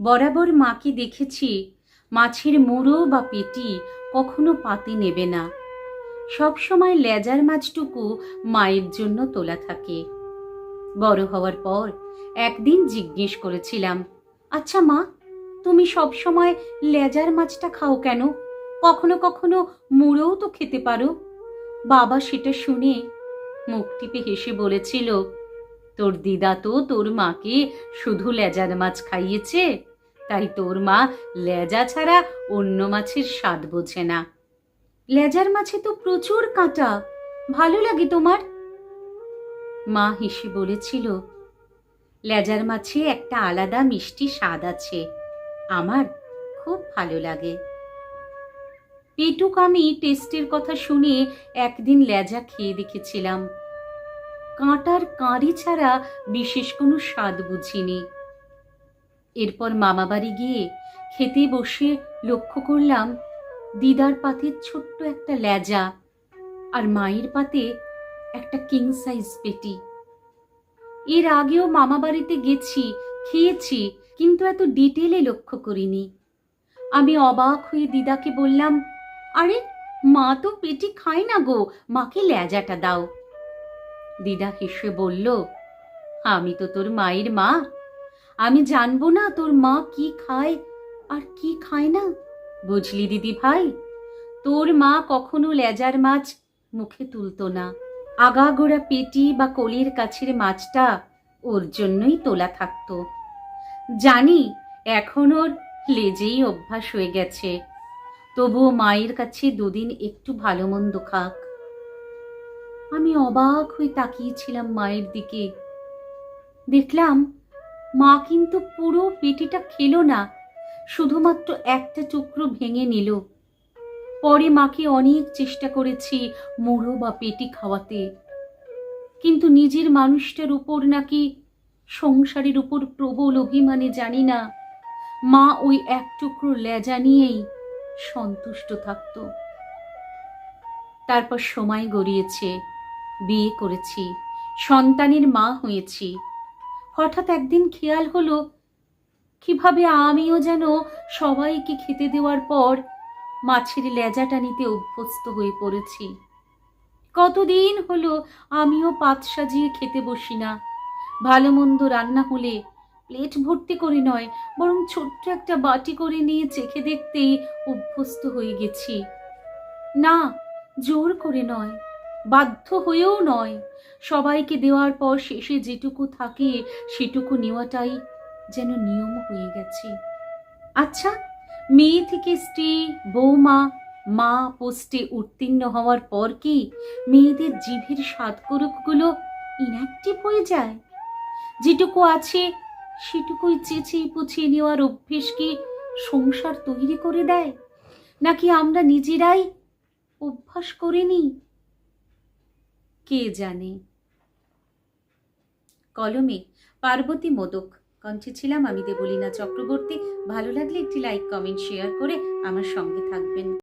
বরাবর মাকে দেখেছি, মাছের মুড়ো বা পেটি কখনো পাতে নেবে না। সব সময় লেজার মাছটুকু মায়ের জন্য তোলা থাকে। বড় হওয়ার পর একদিন জিজ্ঞেস করেছিলাম আচ্ছা মা, তুমি সব সময় লেজার মাছটা খাও কেন? কখনো কখনো মুড়োও তো খেতে পারো। বাবা সেটা শুনে মুখ টিপে হেসে বলেছিল, তোর দিদা তো তোর মাকে শুধু লেজার মাছ খাইয়েছে তাই তোর মা লেজা ছাড়া অন্য মাছের স্বাদ বোঝে না। লেজার মাছে তো প্রচুর কাঁটা। ভালো লাগে তোমার? মা হেসে বলেছিল, লেজার মাছে একটা আলাদা মিষ্টি স্বাদ আছে। আমার খুব ভালো লাগে। পেটুক আমি টেস্টের কথা শুনে একদিন লেজা খেয়ে দেখেছিলাম। কাঁটার কাঁড়ি ছাড়া বিশেষ কোনো স্বাদ বুঝিনি। এরপর মামাবাড়ি গিয়ে খেতে বসে লক্ষ্য করলাম দিদার পাতে ছোট্ট একটা লেজা আর মায়ের পাতে একটা কিং সাইজ পেটি। এর আগেও মামা বাড়িতে গেছি, খেয়েছি, কিন্তু এত ডিটেলে লক্ষ্য করিনি। আমি অবাক হয়ে দিদাকে বললাম, আরে, মা তো পেটি খায় না গো, মাকে লেজাটা দাও। দিদা হেসে বলল, আমি তো তোর মায়ের মা। আমি জানব না তোর মা কি খায় আর কি খায় না, বুঝলি দিদি ভাই? তোর মা কখনো লেজার মাছ মুখে তুলতো না। আগাগোড়া পেটি বা কলির কাছের মাছটা ওর জন্যই তোলা থাকত। জানি এখন ওর লেজেই অভ্যাস হয়ে গেছে। তবুও মায়ের কাছে দুদিন একটু ভালো মন্দ খাক। আমি অবাক হয়ে তাকিয়েছিলাম মায়ের দিকে। দেখলাম মা কিন্তু পুরো পেটিটা খেলো না, শুধুমাত্র একটা টুকরো ভেঙে নিল। পরে মাকে অনেক চেষ্টা করেছি মুড়ো বা পেটি খাওয়াতে। কিন্তু নিজের মানুষটার উপর নাকি সংসারের উপর প্রবল অভিমানে জানি না, মা ওই এক টুকরো লেজা নিয়েই সন্তুষ্ট থাকত। তারপর সময় গড়িয়েছে, বিয়ে করেছি, সন্তানের মা হয়েছি। হঠাৎ একদিন খেয়াল হলো, কীভাবে আমিও যেন সবাইকে খেতে দেওয়ার পর মাছের লেজাটা নিতে অভ্যস্ত হয়ে পড়েছি। কতদিন হলো আমিও পাত সাজিয়ে খেতে বসি না। ভালো মন্দ রান্না হলে প্লেট ভর্তি করে নয়, বরং ছোট্ট একটা বাটি করে নিয়ে চেখে দেখতেই অভ্যস্ত হয়ে গেছি। না, জোর করে নয়। বাধ্য হয়েও নয়। সবাইকে দেওয়ার পর শেষে যেটুকু থাকে, সেটুকু নেওয়াটাই যেন নিয়ম হয়ে গেছে। আচ্ছা মেয়ে থেকে স্ত্রী, বৌমা, মা পোস্টে উত্তীর্ণ হওয়ার পর কি মেয়েদের জিভের স্বাদকরকগুলো ইনঅ্যাক্টিভ হয়ে যায়? যেটুকু আছে, সেটুকুই চেঁচিয়ে পুছিয়ে নেওয়ার অভ্যেস কি সংসার তৈরি করে দেয়? নাকি আমরা নিজেরাই অভ্যাস করে নিই? কে জানে? কলমে, পার্বতী মোদক, কণ্ঠে ছিলাম আমি দেবলীনা চক্রবর্তী। ভালো লাগলে একটি লাইক কমেন্ট শেয়ার করে আমার সঙ্গে থাকবেন।